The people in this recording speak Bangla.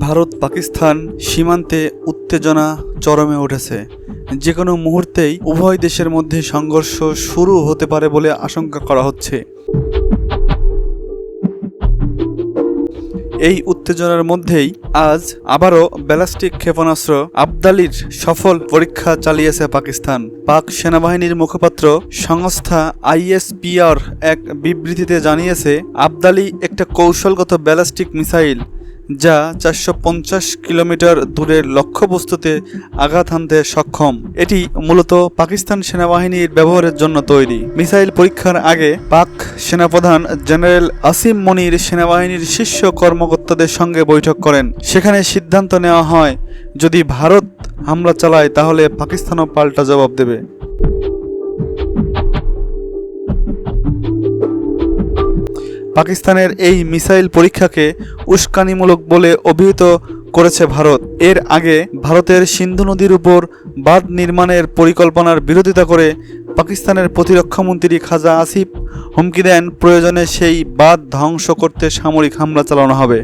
ভারত পাকিস্তান সীমান্তে উত্তেজনা চরমে উঠেছে। যে কোনো মুহূর্তেই উভয় দেশের মধ্যে সংঘর্ষ শুরু হতে পারে বলে আশঙ্কা করা হচ্ছে। এই উত্তেজনার মধ্যেই আজ আবারও ব্যালাস্টিক ক্ষেপণাস্ত্র আবদালির সফল পরীক্ষা চালিয়েছে পাকিস্তান। পাক সেনাবাহিনীর মুখপাত্র সংস্থা আইএসপিআর এক বিবৃতিতে জানিয়েছে, আবদালি একটা কৌশলগত ব্যালাস্টিক মিসাইল যা চারশো পঞ্চাশ কিলোমিটার দূরের লক্ষ্যবস্তুতে আঘাত হানতে সক্ষম। এটি মূলত পাকিস্তান সেনাবাহিনীর ব্যবহারের জন্য তৈরি। মিসাইল পরীক্ষার আগে পাক সেনাপ্রধান জেনারেল আসিম মনির সেনাবাহিনীর শীর্ষ কর্মকর্তাদের সঙ্গে বৈঠক করেন। সেখানে সিদ্ধান্ত নেওয়া হয়, যদি ভারত হামলা চালায় তাহলে পাকিস্তানও পাল্টা জবাব দেবে। পাকিস্তানের এই মিসাইল পরীক্ষাকে উস্কানিমূলক বলে অভিহিত করেছে ভারত। এর আগে ভারতের সিন্ধু নদীর উপর বাঁধ নির্মাণের পরিকল্পনার বিরোধিতা করে পাকিস্তানের প্রতিরক্ষামন্ত্রী খাজা আসিফ হুমকি দেন প্রয়োজনে সেই বাঁধ ধ্বংস করতে সামরিক হামলা চালানো হবে।